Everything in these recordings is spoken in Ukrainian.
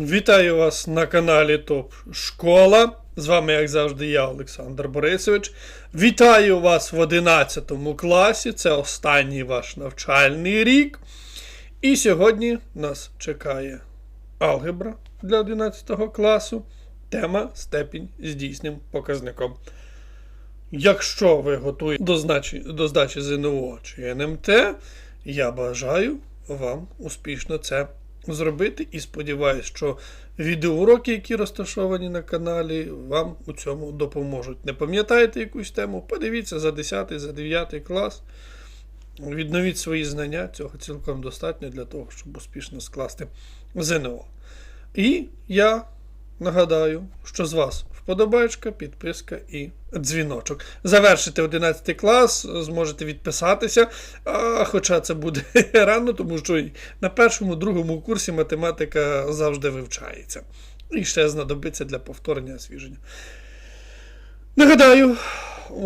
Вітаю вас на каналі ТОП Школа. З вами, як завжди, я, Олександр Борисович. Вітаю вас в 11 класі. Це останній ваш навчальний рік. І сьогодні нас чекає алгебра для 11 класу. Тема степінь з дійсним показником. Якщо ви готуєте до, до здачі ЗНО чи НМТ, я бажаю вам успішно це зробити і сподіваюся, що відеоуроки, які розташовані на каналі, вам у цьому допоможуть. Не пам'ятаєте якусь тему? Подивіться за 10, за 9 клас. Відновіть свої знання, цього цілком достатньо для того, щоб успішно скласти ЗНО. І я нагадаю, що з вас вподобайка, підписка і дзвіночок. Завершите 11 клас, зможете відписатися, а, хоча це буде рано, тому що на першому, другому курсі математика завжди вивчається. І ще знадобиться для повторення освіження. Нагадаю,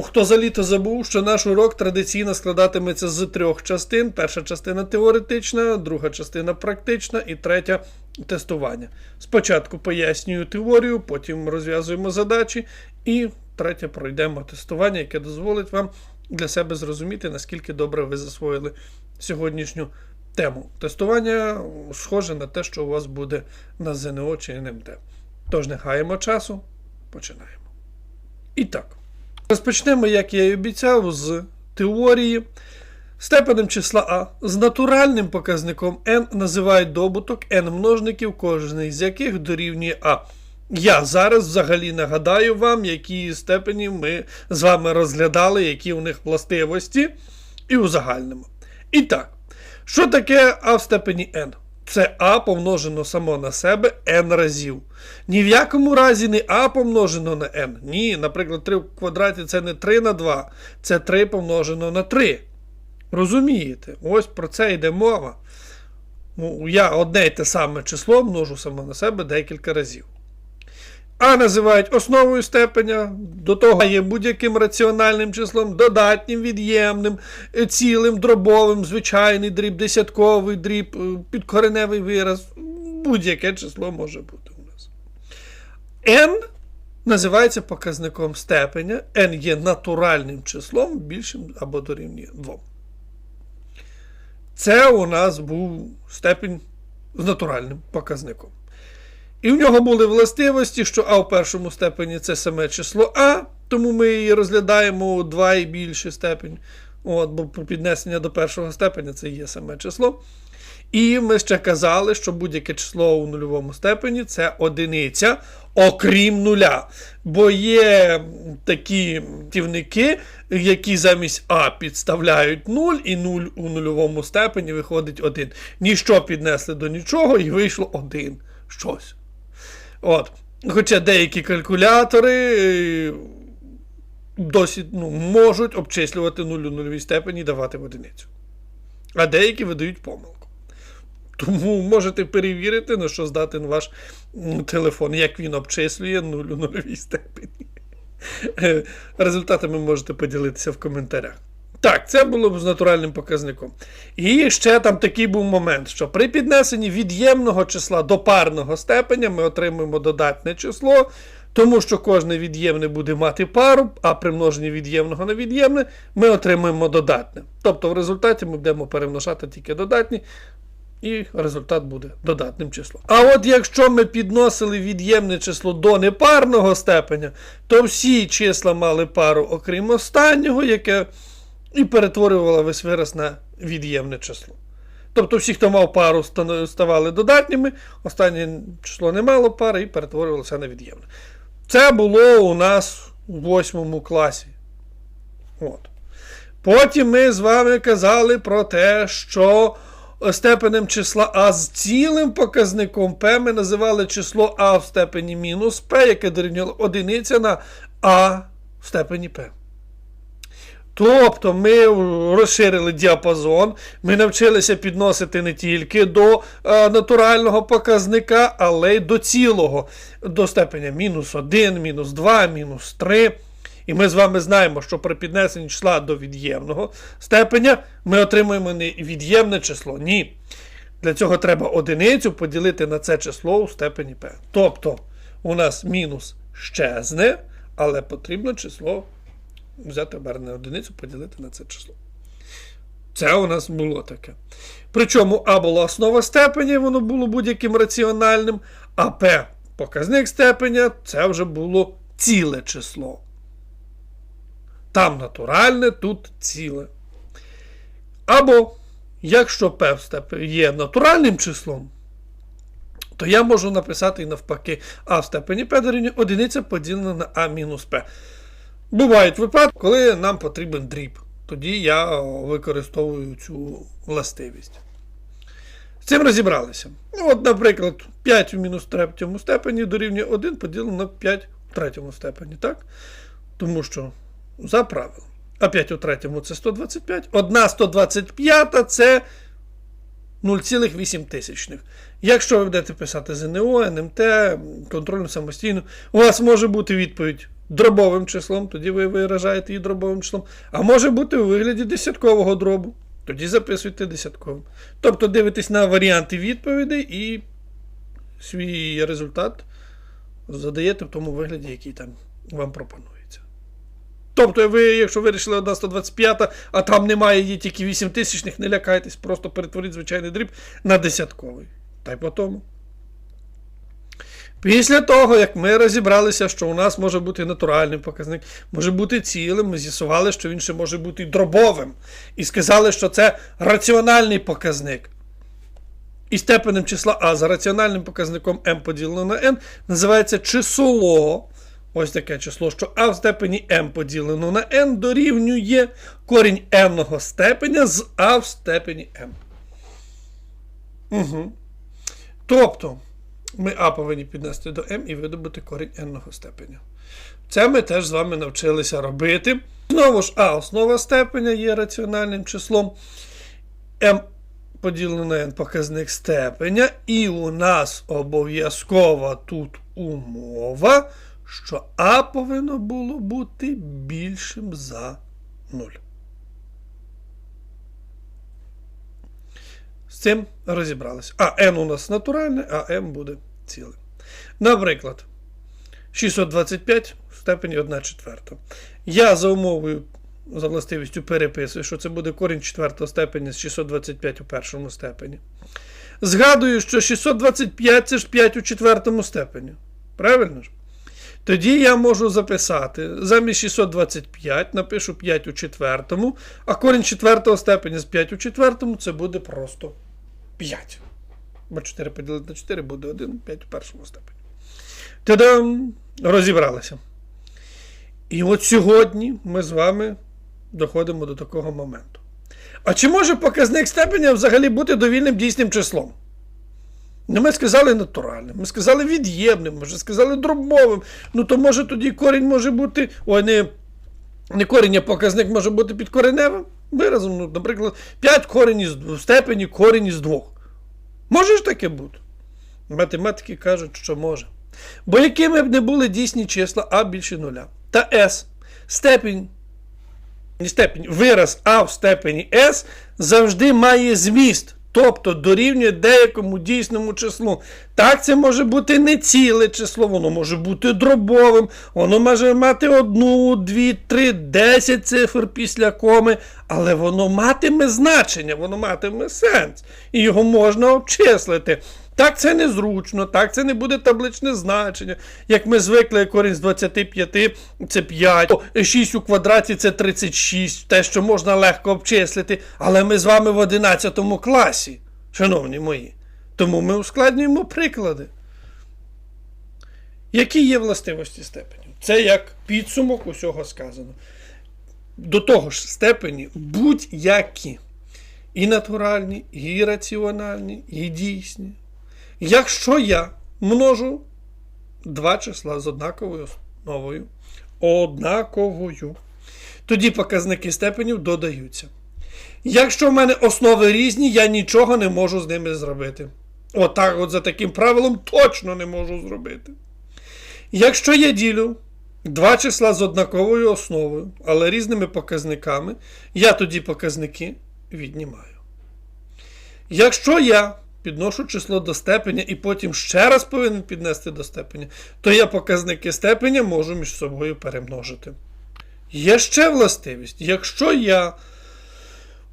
хто за літо забув, що наш урок традиційно складатиметься з трьох частин: перша частина теоретична, друга частина практична і третя тестування. Спочатку пояснюю теорію, потім розв'язуємо задачі, і третє пройдемо тестування, яке дозволить вам для себе зрозуміти, наскільки добре ви засвоїли сьогоднішню тему. Тестування схоже на те, що у вас буде на ЗНО чи НМТ. Тож не хаємо часу, починаємо. І так, розпочнемо, як я і обіцяв, з теорії. Степенем числа А з натуральним показником n називають добуток n множників, кожний з яких дорівнює А. Я зараз взагалі нагадаю вам, які степені ми з вами розглядали, які у них властивості, і узагальнимо. І так, що таке А в степені n? Це А помножено само на себе n разів. Ні в якому разі не А помножено на n. Ні, наприклад, 3 в квадраті це не 3 на 2, це 3 помножено на 3. Розумієте? Ось про це йде мова. Я одне й те саме число множу само на себе декілька разів. А називають основою степеня, до того є будь-яким раціональним числом, додатнім, від'ємним, е, цілим, дробовим, звичайний дріб, десятковий дріб, е, підкореневий вираз. Будь-яке число може бути у нас. n називається показником степеня. n є натуральним числом більшим або дорівнює 2. Це у нас був степень з натуральним показником. І в нього були властивості, що А в першому степені це саме число А, тому ми її розглядаємо у 2 і більше степень. От, бо піднесення до першого степеня це є саме число. І ми ще казали, що будь-яке число у нульовому степені це одиниця, окрім нуля. Бо є такі тівники, які замість А підставляють 0, і 0 у нульовому степені виходить 1. Ніщо піднесли до нічого, і вийшло 1 щось. От. Хоча деякі калькулятори е, досить ну, можуть обчислювати 0 у нульовій степені і давати в одиницю. А деякі видають помилку. Тому можете перевірити, на що здатен ваш телефон, як він обчислює 0 у нульовій степені. Е, Результатами можете поділитися в коментарях. Так, це було б з натуральним показником. І ще там такий був момент, що при піднесенні від'ємного числа до парного степеня ми отримуємо додатне число, тому що кожне від'ємне буде мати пару, а при множенні від'ємного на від'ємне ми отримуємо додатне. Тобто в результаті ми будемо перемножати тільки додатні, і результат буде додатним числом. А от якщо ми підносили від'ємне число до непарного степеня, то всі числа мали пару, окрім останнього, яке і перетворювало весь вираз на від'ємне число. Тобто всі, хто мав пару, ставали додатніми, останнє число не мало пари і перетворювалося на від'ємне. Це було у нас у восьмому класі. От. Потім ми з вами казали про те, що степенем числа А з цілим показником P ми називали число А в степені мінус P, яке дорівнювало одиниця на А в степені P. Тобто ми розширили діапазон, ми навчилися підносити не тільки до е, натурального показника, але й до цілого, до степеня мінус 1, мінус 2, мінус 3. І ми з вами знаємо, що при піднесенні числа до від'ємного степеня ми отримуємо не від'ємне число. Ні. Для цього треба одиницю поділити на це число у степені p. Тобто у нас мінус щезне, але потрібно число взяти обернену одиницю, поділити на це число. Це у нас було таке. Причому А була основа степені, воно було будь-яким раціональним, а П показник степеня це вже було ціле число. Там натуральне, тут ціле. Або, якщо П в степені є натуральним числом, то я можу написати і навпаки А в степені П дорівнює одиниця поділена на А мінус П. Бувають випадки, коли нам потрібен дріб. Тоді я використовую цю властивість. З цим розібралися. Ну, от, наприклад, 5 в мінус третьому степені дорівнює 1 поділено на 5 в третьому степені, так? Тому що за правилом. 5 у третьому це 125. Одна 125 це 0,8 тисячних. Якщо ви будете писати ЗНО, НМТ, контрольно самостійно, у вас може бути відповідь дробовим числом, тоді ви виражаєте її дробовим числом, а може бути у вигляді десяткового дробу. Тоді записуйте десятковим. Тобто дивитесь на варіанти відповідей і свій результат задаєте в тому вигляді, який там вам пропонується. Тобто, ви, якщо вирішили 1 125, а там немає її тільки 8 тисячних, не лякайтесь, просто перетворіть звичайний дріб на десятковий. Та й по тому. Після того, як ми розібралися, що у нас може бути натуральний показник, може бути цілим, ми з'ясували, що він ще може бути дробовим. І сказали, що це раціональний показник. І степенем числа А за раціональним показником m поділено на n називається число. Ось таке число, що А в степені m поділено на n дорівнює корінь n степеня з А в степені m. Угу. Тобто ми А повинні піднести до М і видобути корінь n степеня. Це ми теж з вами навчилися робити. Знову ж, А основа степеня є раціональним числом. М поділено на n показник степеня. І у нас обов'язкова тут умова, що А повинно було бути більшим за 0. З цим розібралися. А n у нас натуральне, а m буде ціле. Наприклад, 625 в степені 1 четверта. Я за умовою, за властивістю переписую, що це буде корінь четвертого степені з 625 у першому степені. Згадую, що 625 це ж 5 у четвертому степені. Правильно ж? Тоді я можу записати замість 625 напишу 5 у четвертому, а корінь четвертого степені з 5 у четвертому це буде просто 5. Бо 4 поділити на 4 буде 1, 5 у першому степені. Та-дам! Розібралися. І от сьогодні ми з вами доходимо до такого моменту. А чи може показник степеня взагалі бути довільним дійсним числом? Ну, ми сказали натуральним, ми сказали від'ємним, ми вже сказали дробовим. Ну, то може тоді корінь може бути. Ой, не, не корінь, а показник може бути підкореневим виразом. Ну, наприклад, 5 корінь із в степені корінь із 2. Може ж таке бути? Математики кажуть, що може. Бо якими б не були дійсні числа А більше нуля. Та С степінь. Не степінь, вираз А в степені С завжди має зміст. Тобто дорівнює деякому дійсному числу. Так, це може бути не ціле число, воно може бути дробовим, воно може мати одну, дві, три, десять цифр після коми, але воно матиме значення, воно матиме сенс. І його можна обчислити. Так, це незручно, так, це не буде табличне значення. Як ми звикли, корінь з 25 це 5, 6 у квадраті це 36, те, що можна легко обчислити. Але ми з вами в 11 класі, шановні мої. Тому ми ускладнюємо приклади. Які є властивості степенів? Це як підсумок усього сказано. До того ж, степені будь-які. І натуральні, і раціональні, і дійсні. Якщо я множу два числа з однаковою основою, однаковою, тоді показники степенів додаються. Якщо в мене основи різні, я нічого не можу з ними зробити. Отак, от за таким правилом, точно не можу зробити. Якщо я ділю два числа з однаковою основою, але різними показниками, я тоді показники віднімаю. Якщо я підношу число до степеня і потім ще раз повинен піднести до степеня, то я показники степеня можу між собою перемножити. Є ще властивість, якщо я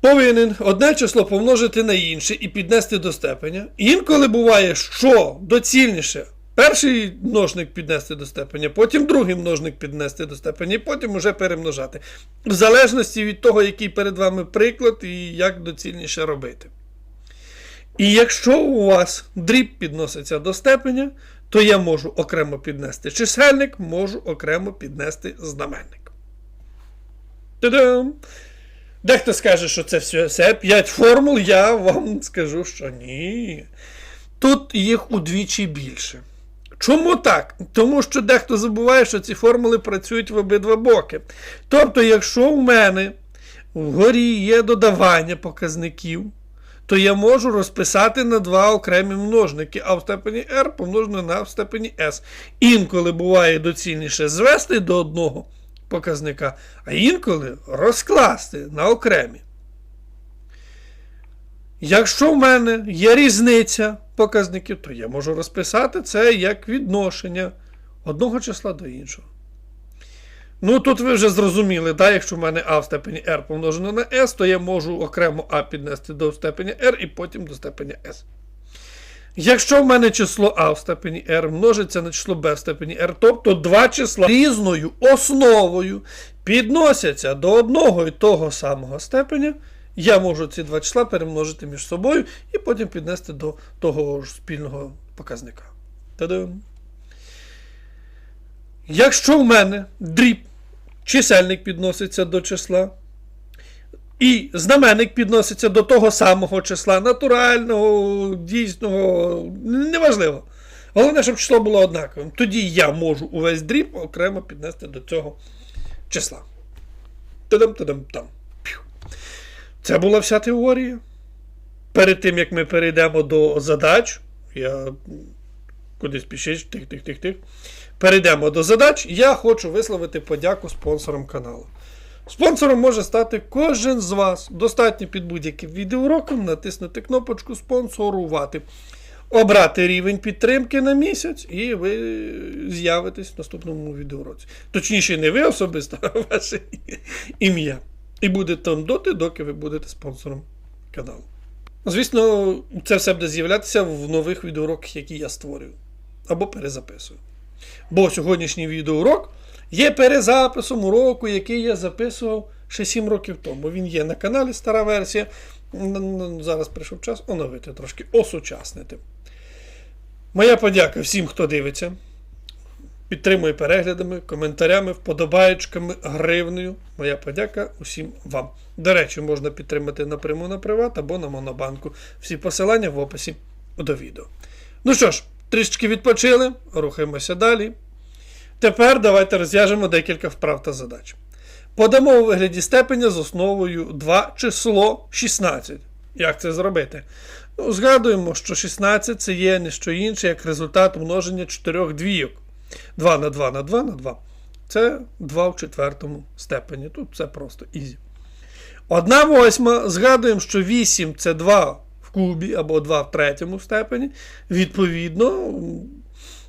повинен одне число помножити на інше і піднести до степеня, інколи буває, що доцільніше перший множник піднести до степеня, потім другий множник піднести до степеня, і потім уже перемножати. В залежності від того, який перед вами приклад і як доцільніше робити. І якщо у вас дріб підноситься до степеня, то я можу окремо піднести чисельник, можу окремо піднести знаменник. Та-дам! Дехто скаже, що це все, все 5 формул, я вам скажу, що ні. Тут їх удвічі більше. Чому так? Тому що дехто забуває, що ці формули працюють в обидва боки. Тобто, якщо у мене вгорі є додавання показників, то я можу розписати на два окремі множники, а в степені r помножено на в степені s. Інколи буває доцільніше звести до одного показника, а інколи розкласти на окремі. Якщо в мене є різниця показників, то я можу розписати це як відношення одного числа до іншого. Ну, тут ви вже зрозуміли, да? якщо в мене а в степені r помножено на s, то я можу окремо а піднести до степені r і потім до степені s. Якщо в мене число а в степені r множиться на число b в степені r, тобто два числа різною основою підносяться до одного і того самого степеня, я можу ці два числа перемножити між собою і потім піднести до того ж спільного показника. Та-дам! Якщо в мене дріб, чисельник підноситься до числа, і знаменник підноситься до того самого числа, натурального, дійсного, неважливо. Головне, щоб число було однаковим. Тоді я можу увесь дріб окремо піднести до цього числа. Тадам-тадам-там. Це була вся теорія. Перед тим, як ми перейдемо до задач, я кудись пішить, тих-тих-тих-тих. Перейдемо до задач. Я хочу висловити подяку спонсорам каналу. Спонсором може стати кожен з вас. Достатньо під будь-яким відеоуроком натиснути кнопочку спонсорувати, обрати рівень підтримки на місяць, і ви з'явитесь в наступному відеоуроці. Точніше, не ви особисто, а ваше ім'я. І буде там доти, доки ви будете спонсором каналу. Звісно, це все буде з'являтися в нових відеоуроках, які я створюю або перезаписую. Бо сьогоднішній відеоурок є перезаписом уроку, який я записував ще 7 років тому. Він є на каналі стара версія. Зараз прийшов час оновити трошки, осучаснити. Моя подяка всім, хто дивиться. Підтримує переглядами, коментарями, вподобаєчками, гривнею. Моя подяка усім вам. До речі, можна підтримати напряму на приват або на Монобанку. Всі посилання в описі до відео. Ну що ж, трішки відпочили, рухаємося далі. Тепер давайте розв'яжемо декілька вправ та задач. Подамо у вигляді степеня з основою 2 число 16. Як це зробити? Ну, Згадуємо, що 16 це є не що інше, як результат множення 4 двійок. 2 на 2 на 2 на 2. Це 2 в четвертому степені. Тут все просто ізі. 1 восьма. Згадуємо, що 8 це 2 в кубі або 2 в третьому степені. Відповідно,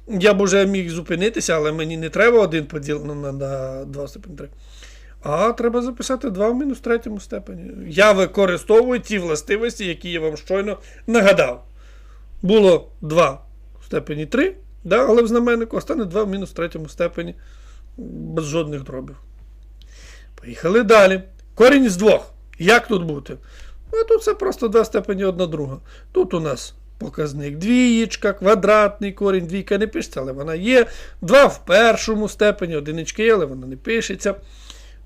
я б вже міг зупинитися, але мені не треба 1 поділено на, 2 степені 3. А треба записати 2 в мінус третьому степені. Я використовую ті властивості, які я вам щойно нагадав. Було 2 в степені 3, да, але в знаменнику стане 2 в мінус третьому степені без жодних дробів. Поїхали далі. Корінь з 2. Як тут бути? А тут це просто 2 степені одна друга. Тут у нас показник двієчка, квадратний корінь, двійка не пишеться, але вона є. 2 в першому степені, одиничка є, але вона не пишеться.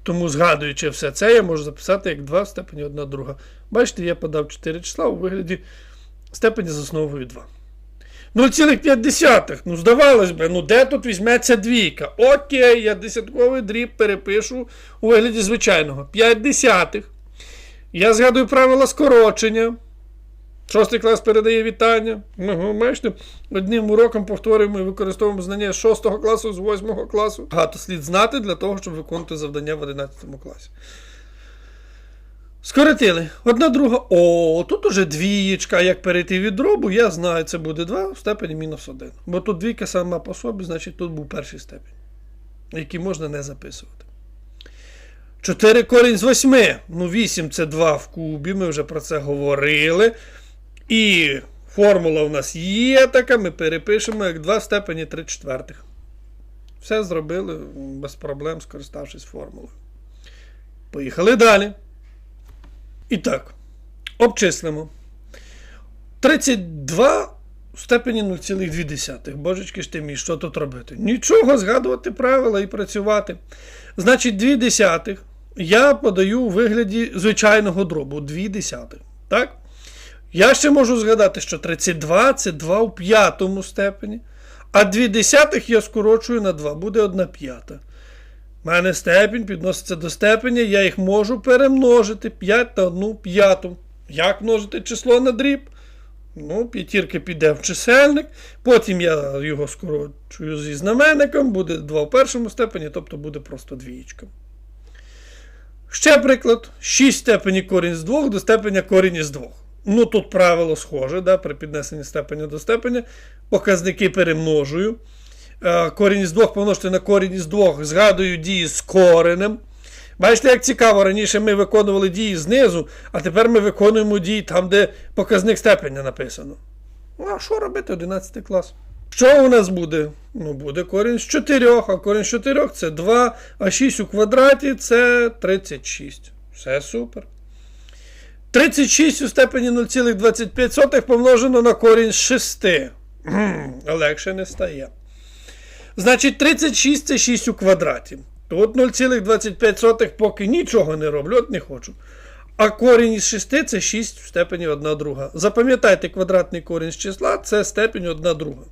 Тому, згадуючи все це, я можу записати як 2 в степені 1 друга. Бачите, я подав 4 числа у вигляді степені з основою 2. 0,5. Ну, здавалось би, ну де тут візьметься двійка? Окей, я десятковий дріб перепишу у вигляді звичайного. 5 десятих. Я згадую правила скорочення. Шостий клас передає вітання. Ага, бачите, одним уроком повторюємо і використовуємо знання з 6 класу, з 8 класу. Багато слід знати для того, щоб виконувати завдання в 11 класі. Скоротили. Одна друга. О, тут уже двієчка. Як перейти від дробу, я знаю, це буде 2 в степені мінус 1. Бо тут двійка сама по собі, значить тут був перший степень, який можна не записувати. 4 корінь з 8. Ну, 8 це 2 в кубі, ми вже про це говорили. І формула в нас є така, ми перепишемо як 2 в степені 3 четвертих. Все зробили без проблем, скориставшись формулою. Поїхали далі. І так, обчислимо. 32 в степені 0,2. Божечки ж ти мій, що тут робити? Нічого, згадувати правила і працювати. Значить, 2 десятих я подаю у вигляді звичайного дробу 2 десятих. Так? Я ще можу згадати, що 32 це 2 у п'ятому степені. А 2 десятих я скорочую на 2, буде 1 п'ята. У мене степінь підноситься до степеня, я їх можу перемножити 5 на 1 п'яту. Як множити число на дріб? Ну, п'ятірка піде в чисельник, потім я його скорочую зі знаменником, буде 2 в першому степені, тобто буде просто двієчка. Ще приклад: 6 степені корінь з 2 до степеня корінь із 2. Ну, тут правило схоже, да, при піднесенні степеня до степеня. Показники перемножую. Е, Корінь із 2 помножити на корінь із 2, згадую дії з коренем. Бачите, як цікаво, раніше ми виконували дії знизу, а тепер ми виконуємо дії там, де показник степеня написано. Ну, а що робити 11 клас? Що у нас буде? Ну, буде корінь з 4, а корінь з 4 це 2, а 6 у квадраті це 36. Все супер. 36 у степені 0,25 помножено на корінь з 6. Легше не стає. Значить, 36 це 6 у квадраті. Тут 0,25 поки нічого не роблю, от не хочу. А корінь із 6 це 6 в степені 1 друга. Запам'ятайте, квадратний корінь з числа це степень 1 друга.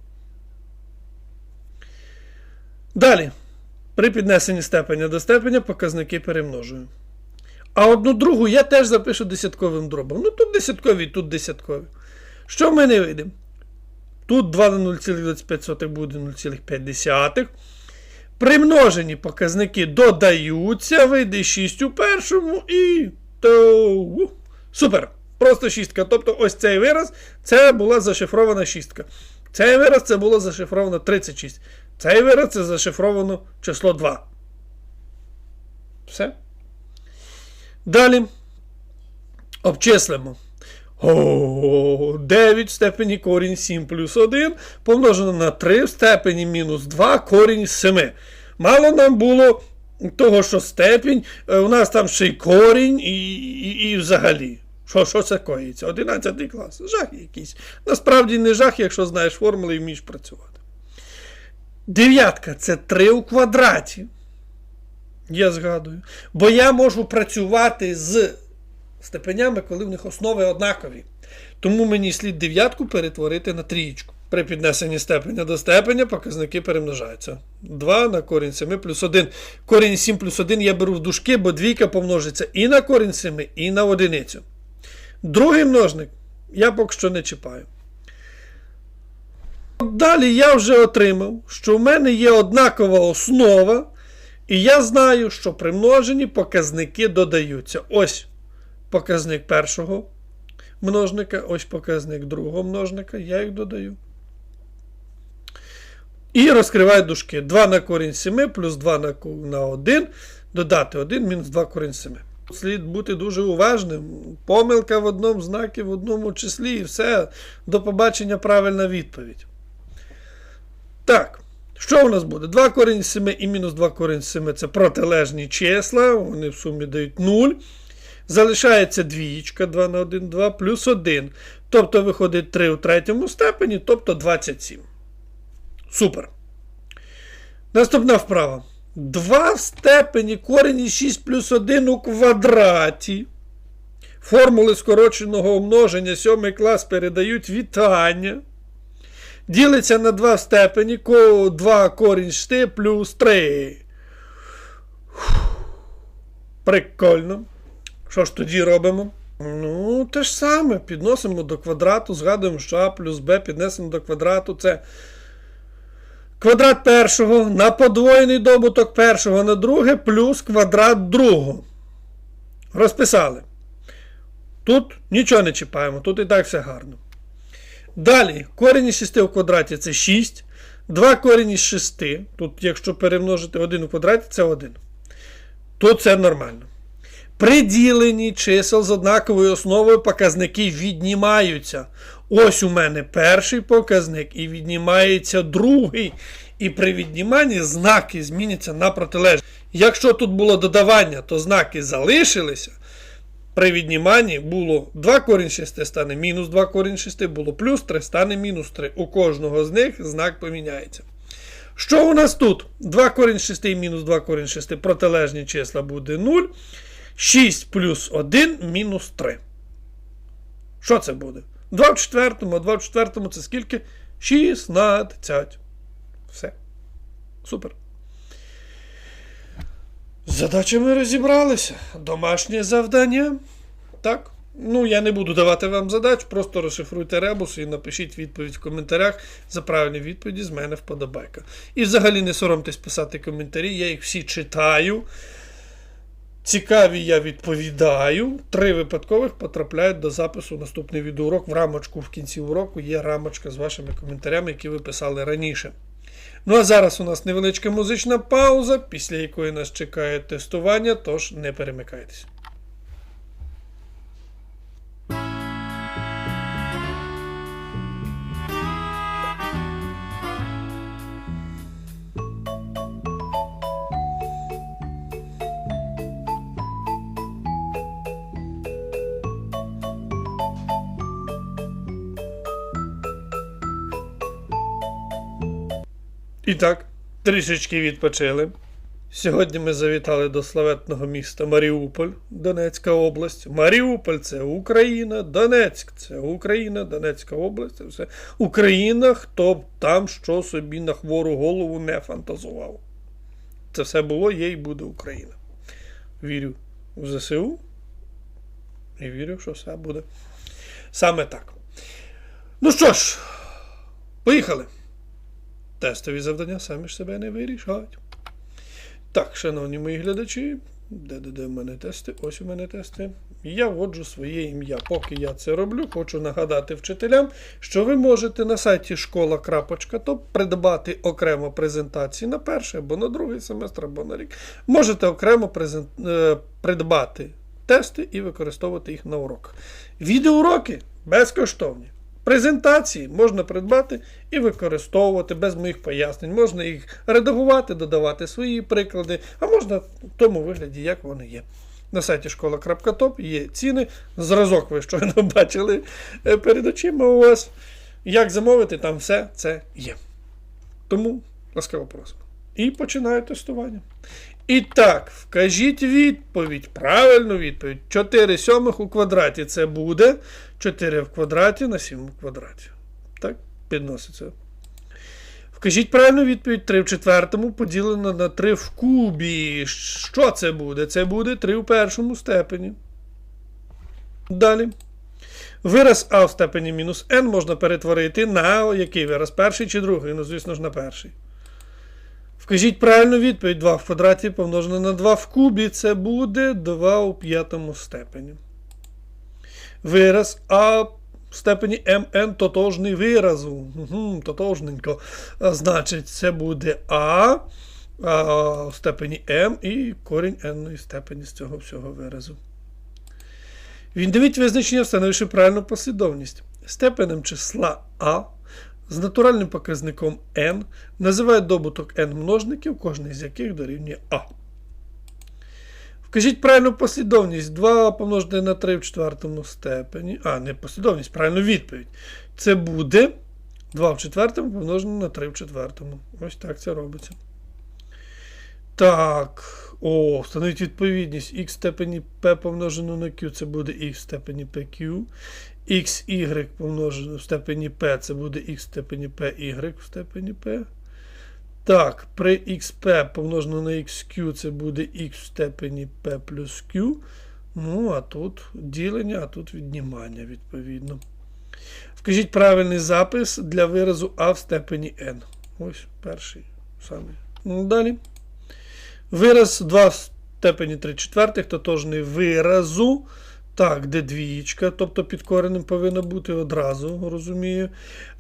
Далі. При піднесенні степеня до степеня показники перемножую. А одну другу я теж запишу десятковим дробом. Ну тут десяткові, тут десяткові. Що в мене вийде? Тут 2 на 0,25 буде 0,5. Примножені показники додаються, вийде 6 у першому і. То... Супер! Просто шістка. Тобто ось цей вираз це була зашифрована шістка. Цей вираз це було зашифровано 36. Цей вираз це зашифровано число 2. Все. Далі обчислимо. О, 9 в степені корінь 7 плюс 1 помножено на 3 в степені мінус 2 корінь 7. Мало нам було того, що степінь, е, у нас там ще й корінь і, і, і взагалі. Що, що це коїться? 11 клас. Жах якийсь. Насправді не жах, якщо знаєш формули і вмієш працювати. Дев'ятка це 3 у квадраті. Я згадую. Бо я можу працювати з степенями, коли в них основи однакові. Тому мені слід дев'ятку перетворити на трієчку. При піднесенні степеня до степеня показники перемножаються. 2 на корінь 7 плюс 1. Корінь 7 плюс 1 я беру в дужки, бо двійка помножиться і на корінь 7, і на одиницю. Другий множник я поки що не чіпаю. Далі я вже отримав, що в мене є однакова основа, і я знаю, що при множенні показники додаються. Ось показник першого множника, ось показник другого множника, я їх додаю. І розкриваю дужки. 2 на корінь 7 плюс 2 на, на 1, додати 1 мінус 2 корінь 7. Слід бути дуже уважним. Помилка в одному знакі, в одному числі, і все. До побачення правильна відповідь. Так. Що у нас буде? 2 корінь 7 і мінус 2 корінь 7 це протилежні числа, вони в сумі дають 0. Залишається двієчка 2 на 1, 2 плюс 1. Тобто виходить 3 у третьому степені, тобто 27. Супер. Наступна вправа. 2 в степені корінь із 6 плюс 1 у квадраті. Формули скороченого умноження 7 клас передають вітання. Ділиться на 2 в степені 2 корінь 6 плюс 3. Прикольно. Що ж тоді робимо? Ну, те ж саме. Підносимо до квадрату, згадуємо, що А плюс Б піднесемо до квадрату. Це квадрат першого на подвоєний добуток першого на друге плюс квадрат другого. Розписали. Тут нічого не чіпаємо, тут і так все гарно. Далі, корінь із 6 в квадраті це 6. 2 корінь із 6. Тут, якщо перемножити 1 в квадраті, це 1. Тут це нормально. При діленні чисел з однаковою основою показники віднімаються. Ось у мене перший показник і віднімається другий. І при відніманні знаки зміняться на протилежні. Якщо тут було додавання, то знаки залишилися. При відніманні було 2 корінь 6 стане мінус 2 корінь 6, було плюс 3 стане мінус 3. У кожного з них знак поміняється. Що у нас тут? 2 корінь 6 і мінус 2 корінь 6 протилежні числа буде 0. 6 плюс 1 мінус 3. Що це буде? 2 в четвертому, а 2 в четвертому це скільки? 16. Все. Супер. З задачами розібралися. Домашнє завдання. Так. Ну, я не буду давати вам задач, просто розшифруйте ребус і напишіть відповідь в коментарях. За правильні відповіді з мене вподобайка. І взагалі не соромтесь писати коментарі, я їх всі читаю. Цікаві я відповідаю. Три випадкових потрапляють до запису наступний відеоурок. В рамочку в кінці уроку є рамочка з вашими коментарями, які ви писали раніше. Ну а зараз у нас невеличка музична пауза, після якої нас чекає тестування, тож не перемикайтесь. І так, трішечки відпочили. Сьогодні ми завітали до славетного міста Маріуполь, Донецька область. Маріуполь це Україна, Донецьк це Україна, Донецька область це все Україна, хто б там що собі на хвору голову не фантазував. Це все було, є і буде Україна. Вірю в ЗСУ і вірю, що все буде саме так. Ну що ж, поїхали. Тестові завдання самі ж себе не вирішають. Так, шановні мої глядачі, де-де-де в мене тести? Ось у мене тести. Я вводжу своє ім'я. Поки я це роблю, хочу нагадати вчителям, що ви можете на сайті школа.топ придбати окремо презентації на перший або на другий семестр, або на рік. Можете окремо презент... е, придбати тести і використовувати їх на уроках. Відеоуроки безкоштовні. Презентації можна придбати і використовувати без моїх пояснень. Можна їх редагувати, додавати свої приклади, а можна в тому вигляді, як вони є. На сайті школа.топ є ціни. Зразок ви щойно бачили е, перед очима у вас. Як замовити, там все це є. Тому ласкаво просимо. І починаю тестування. І так, вкажіть відповідь, правильну відповідь. 4 сьомих у квадраті це буде 4 в квадраті на 7 в квадраті. Так, підноситься. Вкажіть правильну відповідь 3 в четвертому поділено на 3 в кубі. Що це буде? Це буде 3 в першому степені. Далі. Вираз А в степені мінус n можна перетворити на який вираз? Перший чи другий? Ну, звісно ж, на перший. Вкажіть правильну відповідь 2 в квадраті помножено на 2 в кубі. Це буде 2 у п'ятому степені. Вираз А в степені mn тотожний виразу. Угу, тотожненько. А, Значить, це буде А, а в степені m і корінь n степені з цього всього виразу. Віддавіть визначення, встановивши правильну послідовність. Степенем числа А з натуральним показником n називають добуток n множників, кожний з яких дорівнює А. Вкажіть правильну послідовність 2 помножити на 3 в четвертому степені. А, не послідовність, правильну відповідь. Це буде 2 в четвертому помножено на 3 в четвертому. Ось так це робиться. Так. О, встановіть відповідність. Х в степені p помножено на q, це буде х в степені pq. xy помножено в степені p, це буде х в степені py в степені p. Так, при xp помножено на xq, це буде х в степені p плюс q. Ну, а тут ділення, а тут віднімання, відповідно. Вкажіть правильний запис для виразу а в степені n. Ось перший самий. Ну, Далі. Вираз 2 в степені 3 четвертих, тотожний виразу Так, де двієчка, тобто під коренем повинно бути одразу, розумію.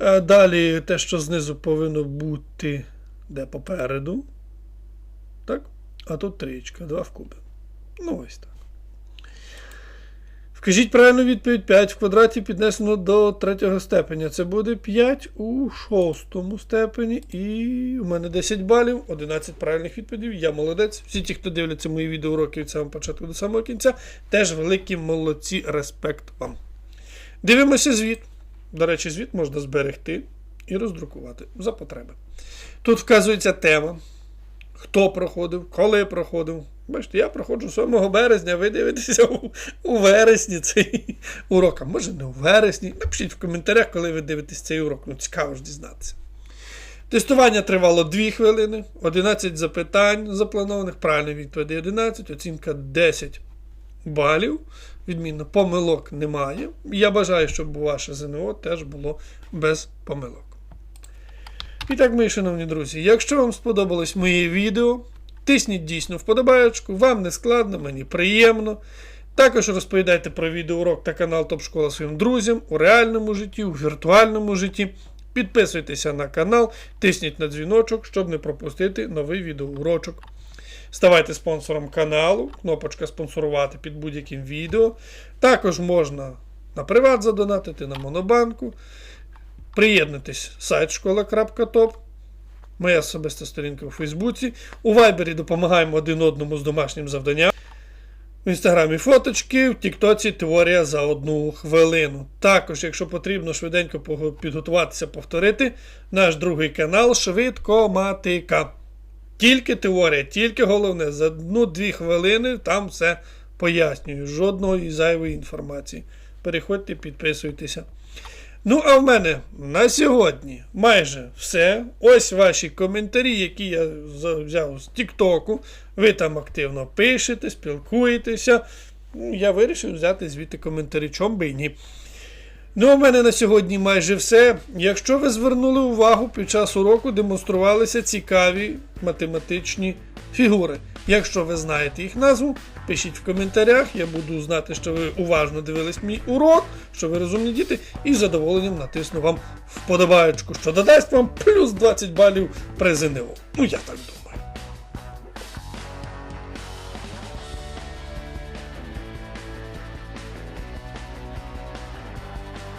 Е, Далі те, що знизу повинно бути де попереду. Так? А тут трієчка, 2 в кубі. Ну, ось так. Вкажіть правильну відповідь 5 в квадраті піднесено до третього степеня. Це буде 5 у шостому степені. І у мене 10 балів, 11 правильних відповідей. Я молодець. Всі ті, хто дивляться мої відеоуроки від самого початку до самого кінця, теж великі молодці. Респект вам. Дивимося звіт. До речі, звіт можна зберегти і роздрукувати за потреби. Тут вказується тема, хто проходив, коли проходив. Бачите, я проходжу 7 березня, ви дивитеся у, у вересні цей урок. А може не у вересні. Напишіть в коментарях, коли ви дивитесь цей урок. Ну, цікаво ж дізнатися. Тестування тривало 2 хвилини, 11 запитань запланованих, правильні відповіді 11, оцінка 10 балів. Відмінно, помилок немає. Я бажаю, щоб ваше ЗНО теж було без помилок. І так, мої шановні друзі, якщо вам сподобалось моє відео, тисніть дійсно вподобаєчку, вам не складно, мені приємно. Також розповідайте про відеоурок та канал Топ Школа своїм друзям у реальному житті, у віртуальному житті. Підписуйтеся на канал, тисніть на дзвіночок, щоб не пропустити новий відеоурочок. Ставайте спонсором каналу, кнопочка спонсорувати під будь-яким відео. Також можна на приват задонатити на Монобанку. Приєднуйтесь сайт школа.топ. Моя особиста сторінка у Фейсбуці. У Вайбері допомагаємо один одному з домашнім завданням. В інстаграмі фоточки, в Тіктоці теорія за одну хвилину. Також, якщо потрібно швиденько підготуватися, повторити, наш другий канал Швидкоматика. Тільки теорія, тільки головне, за одну-дві хвилини там все пояснюю. Жодної зайвої інформації. Переходьте, підписуйтеся. Ну, а в мене на сьогодні майже все. Ось ваші коментарі, які я взяв з Тіктоку. Ви там активно пишете, спілкуєтеся. Ну, Я вирішив взяти звідти коментарі, чом би і ні. Ну, в мене на сьогодні майже все. Якщо ви звернули увагу, під час уроку демонструвалися цікаві математичні фігури. Якщо ви знаєте їх назву, пишіть в коментарях. Я буду знати, що ви уважно дивились мій урок, що ви розумні діти, і з задоволенням натисну вам вподобаєчку, що додасть вам плюс 20 балів при ЗНО. Ну, я так думаю.